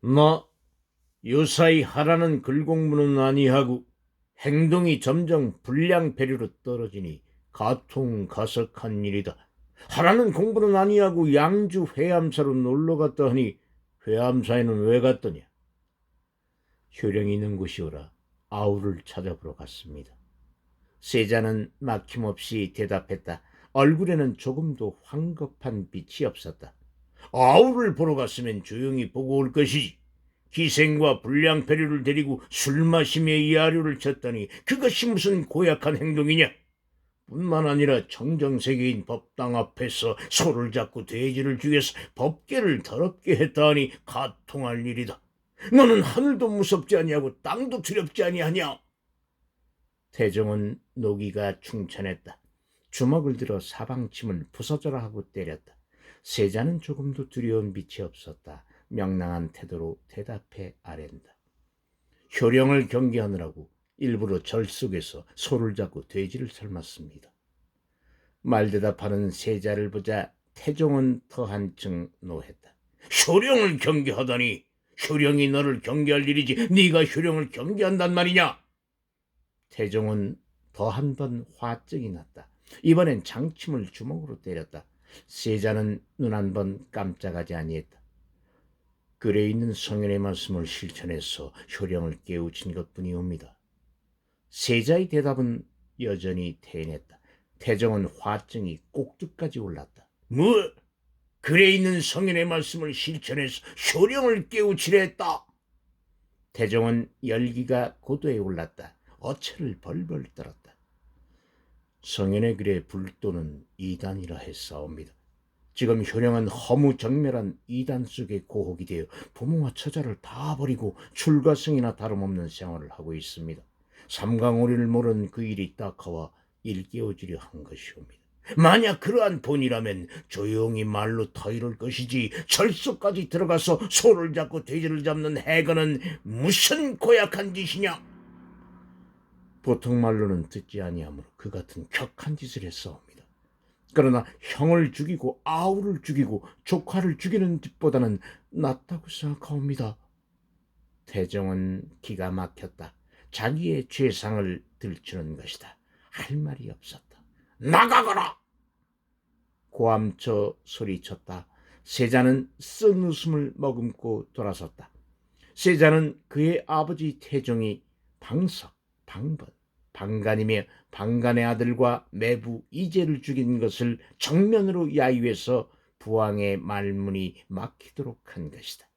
나 요사이 하라는 글공부는 아니하고 행동이 점점 불량배류로 떨어지니 가통가석한 일이다. 하라는 공부는 아니하고 양주 회암사로 놀러 갔다 하니 회암사에는 왜 갔더냐? 효령이 있는 곳이오라 아우를 찾아보러 갔습니다. 세자는 막힘없이 대답했다. 얼굴에는 조금도 황급한 빛이 없었다. 아우를 보러 갔으면 조용히 보고 올 것이지. 기생과 불량패류를 데리고 술 마시며 이하류를 쳤다니 그것이 무슨 고약한 행동이냐? 뿐만 아니라 정정세계인 법당 앞에서 소를 잡고 돼지를 죽여서 법계를 더럽게 했다니 가통할 일이다. 너는 하늘도 무섭지 아니하고 땅도 두렵지 아니하냐? 태종은 노기가 충천했다. 주먹을 들어 사방침을 부서져라 하고 때렸다. 세자는 조금도 두려운 빛이 없었다. 명랑한 태도로 대답해 아랜다. 효령을 경계하느라고 일부러 절 속에서 소를 잡고 돼지를 삶았습니다. 말 대답하는 세자를 보자 태종은 더 한층 노했다. 효령을 경계하다니 효령이 너를 경계할 일이지 네가 효령을 경계한단 말이냐? 태종은 더 한 번 화증이 났다. 이번엔 장침을 주먹으로 때렸다. 세자는 눈 한 번 깜짝하지 아니했다. 글에 있는 성현의 말씀을 실천해서 효령을 깨우친 것뿐이옵니다. 세자의 대답은 여전히 태연했다. 태정은 화증이 꼭두까지 올랐다. 뭐? 글에 있는 성현의 말씀을 실천해서 효령을 깨우치려 했다. 태종은 열기가 고도에 올랐다. 어체를 벌벌 떨었다. 성현의 글에 불도는 이단이라 했사옵니다. 지금 효령은 허무정멸한 이단 속의 고혹이 되어 부모와 처자를 다 버리고 출가성이나 다름없는 생활을 하고 있습니다. 삼강오리를 모른 그 일이 딱하와 일깨워지려 한 것이옵니다. 만약 그러한 본이라면 조용히 말로 터이를 것이지 절소까지 들어가서 소를 잡고 돼지를 잡는 해거는 무슨 고약한 짓이냐? 보통 말로는 듣지 아니하므로 그 같은 격한 짓을 했사옵니다. 그러나 형을 죽이고 아우를 죽이고 조카를 죽이는 짓보다는 낫다고 생각하옵니다. 태정은 기가 막혔다. 자기의 죄상을 들추는 것이다. 할 말이 없었다. 나가거라! 고함쳐 소리쳤다. 세자는 쓴 웃음을 머금고 돌아섰다. 세자는 그의 아버지 태종이 방석, 방번, 방간이며 방간의 아들과 매부 이제를 죽인 것을 정면으로 야유해서 부왕의 말문이 막히도록 한 것이다.